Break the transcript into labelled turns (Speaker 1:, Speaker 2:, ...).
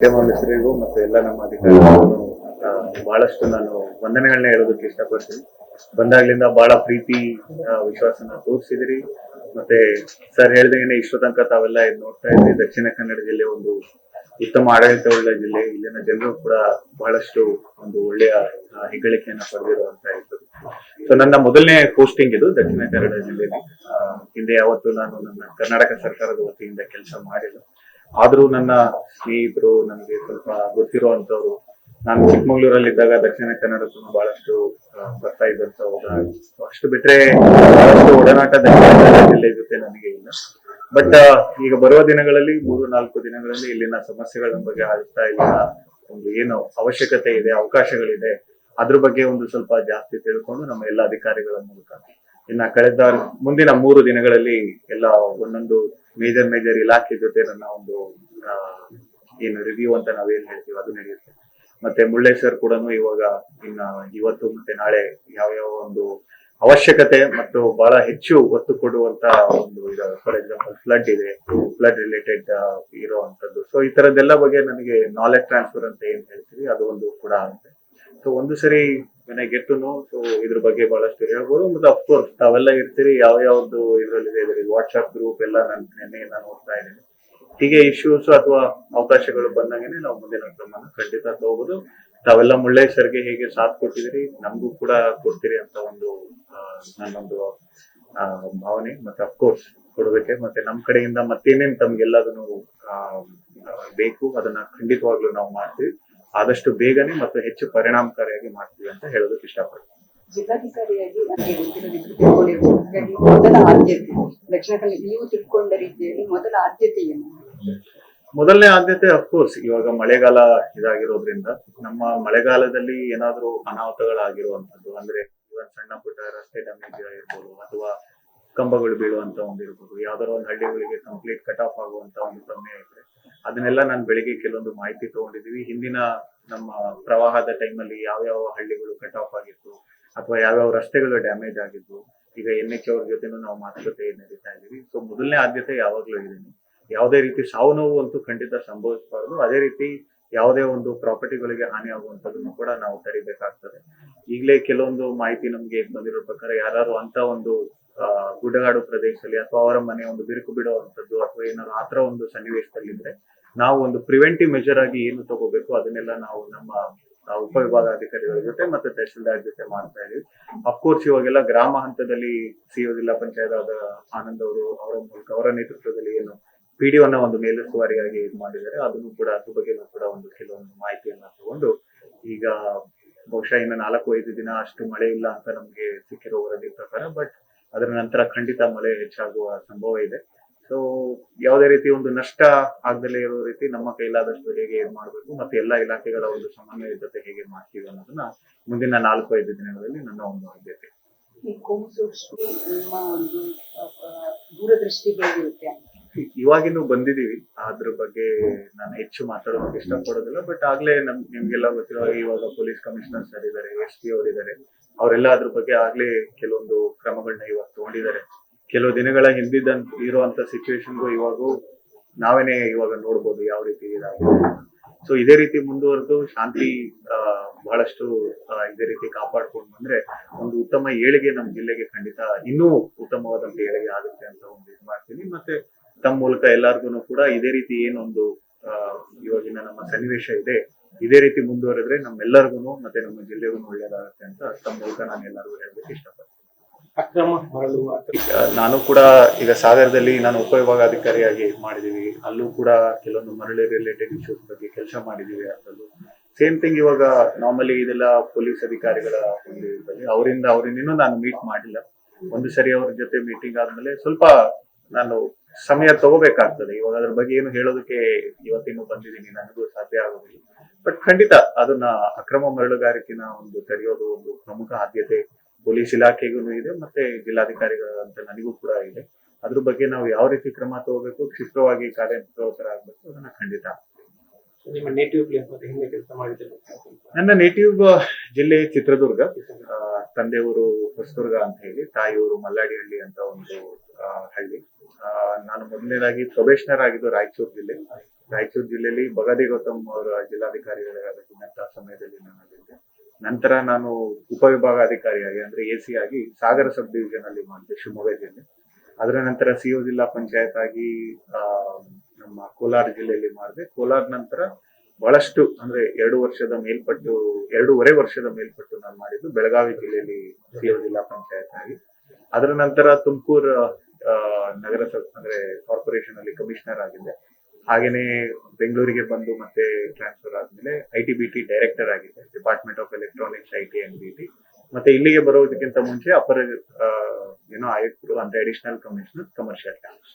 Speaker 1: ಮಾಧ್ಯಮ ಮಿತ್ರರಿಗೂ ಮತ್ತೆ ಎಲ್ಲ ನಮ್ಮ ಅಧಿಕಾರಿಗಳಿಗೂ ಬಹಳಷ್ಟು ನಾನು ವಂದನೆಗಳನ್ನ ಹೇಳೋದಕ್ಕೆ ಇಷ್ಟಪಡ್ತೀನಿ. ಬಂದಾಗ್ಲಿಂದ ಬಹಳ ಪ್ರೀತಿ ವಿಶ್ವಾಸನ ತೋರಿಸಿದಿರಿ. ಮತ್ತೆ ಸರ್ ಹೇಳ್ದಂಗೆ ಇಷ್ಟು ತನಕ ತಾವೆಲ್ಲ ಇದು ನೋಡ್ತಾ ಇದ್ರಿ. ದಕ್ಷಿಣ ಕನ್ನಡ ಜಿಲ್ಲೆ ಒಂದು ಉತ್ತಮ ಆಡಳಿತವುಳ್ಳ ಜಿಲ್ಲೆ. ಇಲ್ಲಿನ ಜನರು ಕೂಡ ಬಹಳಷ್ಟು ಒಂದು ಒಳ್ಳೆಯ ಹೆಗ್ಗಳಿಕೆಯನ್ನ ಪಡೆದಿರುವಂತ ಇತ್ತು ಸೊ ನನ್ನ ಮೊದಲನೇ ಪೋಸ್ಟಿಂಗ್ ಇದು ದಕ್ಷಿಣ ಕನ್ನಡ ಜಿಲ್ಲೆಯಲ್ಲಿ. ಹಿಂದೆ ಯಾವತ್ತು ನಾನು ನನ್ನ ಕರ್ನಾಟಕ ಸರ್ಕಾರದ ವತಿಯಿಂದ ಕೆಲಸ ಮಾಡಿಲ್ಲ. ಆದ್ರೂ ನನ್ನ ಸ್ನೇಹಿತರು, ನನಗೆ ಸ್ವಲ್ಪ ಗೊತ್ತಿರುವಂತವ್ರು ನಾನು ಚಿಕ್ಕಮಗಳೂರಲ್ಲಿ ಇದ್ದಾಗ ದಕ್ಷಿಣ ಕನ್ನಡಕ್ಕೂ ಬಹಳಷ್ಟು ಬರ್ತಾ ಇದ್ದಂತ ಅಷ್ಟು ಬಿಟ್ರೆ ಬಹಳಷ್ಟು ಒಡನಾಟ ದಕ್ಷಿಣ ಕನ್ನಡ ಜಿಲ್ಲೆ ಜೊತೆ ನನಗೆ ಇಲ್ಲ. ಬಟ್ ಈಗ ಬರುವ ದಿನಗಳಲ್ಲಿ, ಮೂರು, ನಾಲ್ಕು ದಿನಗಳಲ್ಲಿ ಇಲ್ಲಿನ ಸಮಸ್ಯೆಗಳ ಬಗ್ಗೆ ಆಲಿಸ್ತಾ ಇಲ್ಲ. ಒಂದು ಏನು ಅವಶ್ಯಕತೆ ಇದೆ, ಅವಕಾಶಗಳಿದೆ, ಅದ್ರ ಬಗ್ಗೆ ಒಂದು ಸ್ವಲ್ಪ ಜಾಸ್ತಿ ತಿಳ್ಕೊಂಡು ನಮ್ಮ ಎಲ್ಲ ಅಧಿಕಾರಿಗಳ ಮೂಲಕ. ಇನ್ನ ಕಳೆದ ಮುಂದಿನ ಮೂರು ದಿನಗಳಲ್ಲಿ ಎಲ್ಲ ಒಂದೊಂದು ಮೇಜರ್ ಮೇಜರ್ ಇಲಾಖೆ ಜೊತೆ ನನ್ನ ಒಂದು ಏನು ರಿವ್ಯೂ ಅಂತ ನಾವೇನ್ ಹೇಳ್ತೀವಿ ಅದು ನಡೆಯುತ್ತೆ. ಮತ್ತೆ ಮುಳ್ಳೇಶ್ವರ್ ಕೂಡ ಇವಾಗ ಇನ್ನ ಇವತ್ತು ಮತ್ತೆ ನಾಳೆ ಯಾವ ಯಾವ ಒಂದು ಅವಶ್ಯಕತೆ ಮತ್ತು ಬಹಳ ಹೆಚ್ಚು ಒತ್ತು ಕೊಡುವಂತ ಒಂದು ಫಾರ್ ಎಕ್ಸಾಂಪಲ್ ಫ್ಲಡ್ ಇದೆ ಫ್ಲಡ್ ರಿಲೇಟೆಡ್ ಇರುವಂತದ್ದು ಸೊ ಈ ತರದ್ದೆಲ್ಲ ಬಗ್ಗೆ ನನಗೆ ನಾಲೆಜ್ ಟ್ರಾನ್ಸ್ಫರ್ ಅಂತ ಏನ್ ಹೇಳ್ತೀವಿ ಅದು ಒಂದು ಕೂಡ ಆಗುತ್ತೆ. ಸೊ ಒಂದು ಸರಿ ಮನೆ ನೋ ಸೊ ಇದ್ರ ಬಗ್ಗೆ ಬಹಳಷ್ಟು ಹೇಳ್ಬೋದು. ಮತ್ತೆ ಅಫ್ಕೋರ್ಸ್ ತಾವೆಲ್ಲ ಇರ್ತೀರಿ ಯಾವ ಯಾವ್ದು ಇದ್ರಲ್ಲಿದೆ ಇದರಲ್ಲಿ ವಾಟ್ಸ್ಆಪ್ ಗ್ರೂಪ್ ಎಲ್ಲ ನಾನು ನೆನ್ನೆ ನಾನು ನೋಡ್ತಾ ಇದ್ದೀನಿ. ಹೀಗೆ ಇಶ್ಯೂಸ್ ಅಥವಾ ಅವಕಾಶಗಳು ಬಂದಂಗೆನೆ ನಾವು ಮುಂದಿನ ಕ್ರಮನ ಖಂಡಿತ ತಗೋಬಹುದು ತಾವೆಲ್ಲ ಮುಳ್ಳೆ ಸರ್ಗೆ ಹೇಗೆ ಸಾಥ್ ಕೊಟ್ಟಿದಿರಿ ನಮಗೂ ಕೂಡ ಕೊಡ್ತೀರಿ ಅಂತ ಒಂದು ನನ್ನೊಂದು ಭಾವನೆ. ಮತ್ತೆ ಅಫ್ಕೋರ್ಸ್ ಕೊಡೋದಕ್ಕೆ, ಮತ್ತೆ ನಮ್ಮ ಕಡೆಯಿಂದ ಮತ್ತೇನೇನು ತಮ್ಗೆಲ್ಲದನ್ನು ಬೇಕು, ಅದನ್ನ ಖಂಡಿತವಾಗ್ಲೂ ನಾವು ಮಾಡ್ತೀವಿ. ಆದಷ್ಟು ಬೇಗನೆ ಮತ್ತು ಹೆಚ್ಚು ಪರಿಣಾಮಕಾರಿಯಾಗಿ ಮಾಡ್ತೀವಿ ಅಂತ ಹೇಳೋದಕ್ಕೆ ಇಷ್ಟಪಡ್ತೀನಿ.
Speaker 2: ಜಿಲ್ಲಾಧಿಕಾರಿಯಾಗಿ ನನಗೆ ಗೊತ್ತಿರೋದಿದ್ರು ತಿಳ್ಕೊಂಡಿರ್ಬೋದು ಹಾಗಾಗಿ ಮೊದಲ ಆದ್ಯತೆ ದಕ್ಷಿಣ ಕನ್ನಡ ನೀವು ತಿಳ್ಕೊಂಡ ರೀತಿಯಲ್ಲಿ ಮೊದಲ ಆದ್ಯತೆ ಏನು?
Speaker 1: ಮೊದಲನೇ ಆದ್ಯತೆ ಅಫ್ಕೋರ್ಸ್ ಇವಾಗ ಮಳೆಗಾಲ ಇದಾಗಿರೋದ್ರಿಂದ ನಮ್ಮ ಮಳೆಗಾಲದಲ್ಲಿ ಏನಾದ್ರೂ ಅನಾಹುತಗಳಾಗಿರುವಂತದ್ದು ಅಂದ್ರೆ ಇವನ್ ಸಣ್ಣ ಪುಟ್ಟ ರಸ್ತೆ ಡ್ಯಾಮೇಜ್ ಆಗಿರ್ಬೋದು ಅಥವಾ ಕಂಬಗಳು ಬೀಳುವಂತ ಒಂದಿರ್ಬೋದು ಯಾವ್ದಾರ ಒಂದು ಹಳ್ಳಿಗಳಿಗೆ ಕಂಪ್ಲೀಟ್ ಕಟ್ ಆಫ್ ಆಗುವಂತ ಒಂದು ಸಮಯ ಇದ್ರೆ ಅದನ್ನೆಲ್ಲ ನಾನು ಬೆಳಿಗ್ಗೆ ಕೆಲವೊಂದು ಮಾಹಿತಿ ತಗೊಂಡಿದೀವಿ. ಹಿಂದಿನ ನಮ್ಮ ಪ್ರವಾಹದ ಟೈಮಲ್ಲಿ ಯಾವ್ಯಾವ ಹಳ್ಳಿಗಳು ಕಟ್ ಆಫ್ ಆಗಿತ್ತು, ಅಥವಾ ಯಾವ್ಯಾವ ರಸ್ತೆಗಳು ಡ್ಯಾಮೇಜ್ ಆಗಿದ್ದು, ಈಗ ಎನ್ ಎಚ್ ಅವ್ರ ಜೊತೆನೂ ನಾವು ಮಾತುಕತೆ ನಡೀತಾ ಇದ್ದೀವಿ ಸೊ ಮೊದಲನೇ ಆದ್ಯತೆ ಯಾವಾಗಲೂ ಇದ್ದೀನಿ ಯಾವುದೇ ರೀತಿ ಸಾವು ನೋವು ಅಂತೂ ಖಂಡಿತ ಸಂಭವಿಸಬಾರದು. ಅದೇ ರೀತಿ ಯಾವುದೇ ಒಂದು ಪ್ರಾಪರ್ಟಿಗಳಿಗೆ ಹಾನಿ ಆಗುವಂತದನ್ನು ಕೂಡ ನಾವು ತಡಿಬೇಕಾಗ್ತದೆ. ಈಗಲೇ ಕೆಲವೊಂದು ಮಾಹಿತಿ ನಮ್ಗೆ ಬಂದಿರೋ ಪ್ರಕಾರ ಯಾರು ಅಂತ ಒಂದು ಗುಡ್ಡಗಾಡು ಪ್ರದೇಶದಲ್ಲಿ ಅಥವಾ ಅವರ ಮನೆ ಒಂದು ಬಿರುಕು ಬಿಡುವಂತದ್ದು ಅಥವಾ ಏನಾದ್ರು ಆತರ ಒಂದು ಸನ್ನಿವೇಶದಲ್ಲಿದ್ರೆ ನಾವು ಒಂದು ಪ್ರಿವೆಂಟಿವ್ ಮೆಜರ್ ಆಗಿ ಏನು ತಗೋಬೇಕು ಅದನ್ನೆಲ್ಲ ನಾವು ನಮ್ಮ ಉಪವಿಭಾಗಾಧಿಕಾರಿಗಳ ಜೊತೆ ಮತ್ತೆ ತಹಸೀಲ್ದಾರ್ ಜೊತೆ ಮಾಡ್ತಾ ಇದೀವಿ ಅಫ್ಕೋರ್ಸ್ ಇವಾಗೆಲ್ಲ ಗ್ರಾಮ ಹಂತದಲ್ಲಿ ಸಿಒ ಜಿಲ್ಲಾ ಪಂಚಾಯತ್ ಆದ ಆನಂದ್ ಅವರು ಅವರ ಮೂಲಕ ಅವರ ನೇತೃತ್ವದಲ್ಲಿ ಏನು ಪಿಡಿಒನ ಒಂದು ಮೇಲುಸ್ತುವಾರಿಯಾಗಿ ಇದು ಮಾಡಿದ್ದಾರೆ. ಅದನ್ನು ಕೂಡ ಅದ್ರ ಬಗ್ಗೆನೂ ಕೂಡ ಒಂದು ಕೆಲವೊಂದು ಮಾಹಿತಿಯನ್ನ ತಗೊಂಡು ಈಗ ಬಹುಶಃ ಇನ್ನು ನಾಲ್ಕು ಐದು ದಿನ ಅಷ್ಟು ಮಳೆ ಇಲ್ಲ ಅಂತ ನಮ್ಗೆ ಸಿಕ್ಕಿರೋ ವರದಿ ಪ್ರಕಾರ ಬಟ್ ಅದರ ನಂತರ ಖಂಡಿತ ಮಳೆ ಹೆಚ್ಚಾಗುವ ಸಂಭವ ಇದೆ. ಸೊ ಯಾವುದೇ ರೀತಿ ಒಂದು ನಷ್ಟ ಆಗದಲ್ಲೇ ಇರೋ ರೀತಿ ನಮ್ಮ ಕೈಲಾದಷ್ಟು ಹೇಗೆ ಇದು ಮಾಡಬೇಕು ಮತ್ತೆ ಎಲ್ಲ ಇಲಾಖೆಗಳ ಒಂದು ಸಮನ್ವಯ ಜೊತೆ ಹೇಗೆ ಮಾಡ್ತೀವಿ ಅನ್ನೋದನ್ನ ಮುಂದಿನ ನಾಲ್ಕು, ಐದು ದಿನಗಳಲ್ಲಿ ನನ್ನ ಒಂದು ಆದ್ಯತೆ.
Speaker 2: ಈ ಕೋಮು ಸೂಕ್ಷ್ಮ ನಿಮ್ಮ ಒಂದು ದೂರದೃಷ್ಟಿ ಹೇಗಿರುತ್ತೆ
Speaker 1: ಇವಾಗಿನ್ನು ಬಂದಿದೀವಿ. ಅದ್ರ ಬಗ್ಗೆ ನಾನು ಹೆಚ್ಚು ಮಾತಾಡೋದಕ್ಕೆ ಇಷ್ಟಪಡೋದಿಲ್ಲ. ಬಟ್ ಆಗ್ಲೇ ನಮ್, ನಿಮ್ಗೆಲ್ಲ ಗೊತ್ತಿರೋ ಇವಾಗ ಪೊಲೀಸ್ ಕಮಿಷನರ್ ಸರ್ ಇದ್ದಾರೆ ಎಸ್ ಪಿ ಅವರಿದ್ದಾರೆ ಅವರೆಲ್ಲ ಅದ್ರ ಬಗ್ಗೆ ಆಗ್ಲೇ ಕೆಲವೊಂದು ಕ್ರಮಗಳನ್ನ ಇವಾಗ ತಗೊಂಡಿದ್ದಾರೆ. ಕೆಲವು ದಿನಗಳ ಹಿಂದಿದ್ದಂತ, ಇರುವಂತ ಸಿಚುವೇಶನ್ಗೂ ಇವಾಗೂ ನಾವೇನೆ ಇವಾಗ ನೋಡ್ಬೋದು ಯಾವ ರೀತಿ ಇದಾಗಿದೆ ಸೊ ಇದೇ ರೀತಿ ಮುಂದುವರೆದು ಶಾಂತಿ ಬಹಳಷ್ಟು ಇದೇ ರೀತಿ ಕಾಪಾಡ್ಕೊಂಡು ಬಂದ್ರೆ ಒಂದು ಉತ್ತಮ ಏಳಿಗೆ ನಮ್ಮ ಜಿಲ್ಲೆಗೆ ಖಂಡಿತ ಇನ್ನೂ ಉತ್ತಮವಾದಂತ ಏಳಿಗೆ ಆಗುತ್ತೆ ಅಂತ ಒಂದು ಇದು ಮಾಡ್ತೀನಿ. ಮತ್ತೆ ತಮ್ಮ ಮೂಲಕ ಎಲ್ಲಾರ್ಗು ಕೂಡ ಇದೇ ರೀತಿ ಏನೊಂದು ಇವಾಗಿನ ನಮ್ಮ ಸನ್ನಿವೇಶ ಇದೆ ಇದೇ ರೀತಿ ಮುಂದುವರೆದ್ರೆ ನಮ್ಮೆಲ್ಲರಿಗೂ ಮತ್ತೆ ನಮ್ಮ ಜಿಲ್ಲೆಗೂ ಒಳ್ಳೇದಾಗುತ್ತೆ ಅಂತ ತಮ್ಮ ಮೂಲಕ ನಾನು ಎಲ್ಲರಿಗೂ ಹೇಳಬೇಕು ಇಷ್ಟಪಡ್ತೀನಿ. ನಾನು ಕೂಡ ಈಗ ಸಾಗರದಲ್ಲಿ ನಾನು ಉಪವಿಭಾಗಾಧಿಕಾರಿಯಾಗಿ ಮಾಡಿದೀವಿ. ಅಲ್ಲೂ ಕೂಡ ಕೆಲವೊಂದು ಮರಳಿ ರಿಲೇಟೆಡ್ ಇಶ್ಯೂಸ್ ಬಗ್ಗೆ ಕೆಲಸ ಮಾಡಿದೀವಿ ಅಂತದ್ದು ಸೇಮ್ ಥಿಂಗ್ ಇವಾಗ ನಾರ್ಮಲಿ ಇದೆಲ್ಲ ಪೊಲೀಸ್ ಅಧಿಕಾರಿಗಳ ಅವರಿಂದ ಅವರಿಂದ ನಾನು ಮೀಟ್ ಮಾಡಿಲ್ಲ. ಒಂದು ಸರಿ ಅವ್ರ ಜೊತೆ ಮೀಟಿಂಗ್ ಆದ್ಮೇಲೆ ಸ್ವಲ್ಪ ನಾನು ಸಮಯ ತಗೋಬೇಕಾಗ್ತದೆ. ಇವಾಗ ಅದ್ರ ಬಗ್ಗೆ ಏನು ಹೇಳೋದಕ್ಕೆ ಇವತ್ತಿನ್ನು ಬಂದಿದ್ದೀನಿ. ನನಗೂ ಸಾಧ್ಯ ಆಗೋದಿಲ್ಲ. ಬಟ್ ಖಂಡಿತ ಅದನ್ನ ಅಕ್ರಮ ಮರಳುಗಾರಿಕೆನ ಒಂದು ತಡೆಯೋದು ಒಂದು ಪ್ರಮುಖ ಆದ್ಯತೆ ಪೊಲೀಸ್ ಇಲಾಖೆಗೂ ಇದೆ, ಮತ್ತೆ ಜಿಲ್ಲಾಧಿಕಾರಿಗಳ ಅಂತ ನನಗೂ ಕೂಡ ಇದೆ. ಅದ್ರ ಬಗ್ಗೆ ನಾವು ಯಾವ ರೀತಿ ಕ್ರಮ ತಗೋಬೇಕು, ಕ್ಷಿಪ್ರವಾಗಿ ಕಾರ್ಯಪ್ರವೃತ್ತರಾಗಬೇಕು ಅದನ್ನ ಖಂಡಿತ
Speaker 3: ನಿಮ್ಮ ನೇಟಿವ್ ಪ್ಲೇಸ್ ಮತ್ತೆ ಹಿಂದೆ ಕೆಲಸ ಮಾಡಿದ್ರೆ
Speaker 1: ನನ್ನ ನೇಟಿವ್ ಜಿಲ್ಲೆ ಚಿತ್ರದುರ್ಗ. ತಂದೆ ಊರು ಹೊಸದುರ್ಗ ಅಂತ ಹೇಳಿ, ತಾಯಿಯವರು ಮಲ್ಲಾಡಿಹಳ್ಳಿ ಅಂತ ಒಂದು ಹಳ್ಳಿ. ನಾನು ಮೊದಲನೇದಾಗಿ ಪ್ರೊಬೇಷನರ್ ಆಗಿದ್ದು ರಾಯಚೂರು ಜಿಲ್ಲೆ. ರಾಯಚೂರು ಜಿಲ್ಲೆಯಲ್ಲಿ ಬಗಾದಿ ಗೌತಮ್ ಅವರ ಜಿಲ್ಲಾಧಿಕಾರಿಗಳಾಗಿದ್ದಂತಹ ಸಮಯದಲ್ಲಿ ನಾನು ಅಲ್ಲಿದ್ದೆ ನಂತರ ನಾನು ಉಪವಿಭಾಗಾಧಿಕಾರಿಯಾಗಿ, ಅಂದ್ರೆ ಎ ಸಿ ಆಗಿ ಸಾಗರ ಸಬ್ ಡಿವಿಷನ್ ಅಲ್ಲಿ ಮಾಡಿದೆ ಶಿವಮೊಗ್ಗ ಜಿಲ್ಲೆ ಅದರ ನಂತರ ಸಿಒ ಜಿಲ್ಲಾ ಪಂಚಾಯತ್ ಆಗಿ ನಮ್ಮ ಕೋಲಾರ ಜಿಲ್ಲೆಯಲ್ಲಿ ಮಾಡಿದೆ. ಕೋಲಾರ ನಂತರ ಬಹಳಷ್ಟು ಅಂದ್ರೆ ಎರಡು ವರ್ಷದ ಮೇಲ್ಪಟ್ಟು, ಎರಡೂವರೆ ವರ್ಷದ ಮೇಲ್ಪಟ್ಟು ನಾನು ಮಾಡಿದ್ದು. ಬೆಳಗಾವಿ ಜಿಲ್ಲೆಯಲ್ಲಿ ಜಿಲ್ಲಾ ಪಂಚಾಯತ್ ಆಗಿ ಅದರ ನಂತರ ತುಮಕೂರು ನಗರಸಭೆ ಅಂದ್ರೆ ಕಾರ್ಪೊರೇಷನ್ ಅಲ್ಲಿ ಕಮಿಷನರ್ ಆಗಿದ್ದೆ. ಹಾಗೇನೆ ಬೆಂಗಳೂರಿಗೆ ಬಂದು ಮತ್ತೆ ಟ್ರಾನ್ಸ್ಫರ್ ಆದ್ಮೇಲೆ I T B T director ಆಗಿದ್ದೆ. Department of electronics I T and B T ಮತ್ತೆ ಇಲ್ಲಿಗೆ ಬರೋದಕ್ಕಿಂತ ಮುಂಚೆ ಅಪರ ಏನೋ ಆಯುಕ್ತರು, ಅಂದ್ರೆ ಅಡಿಷನಲ್ ಕಮಿಷನರ್ ಕಮರ್ಷಿಯಲ್ ಟ್ಯಾಕ್ಸ್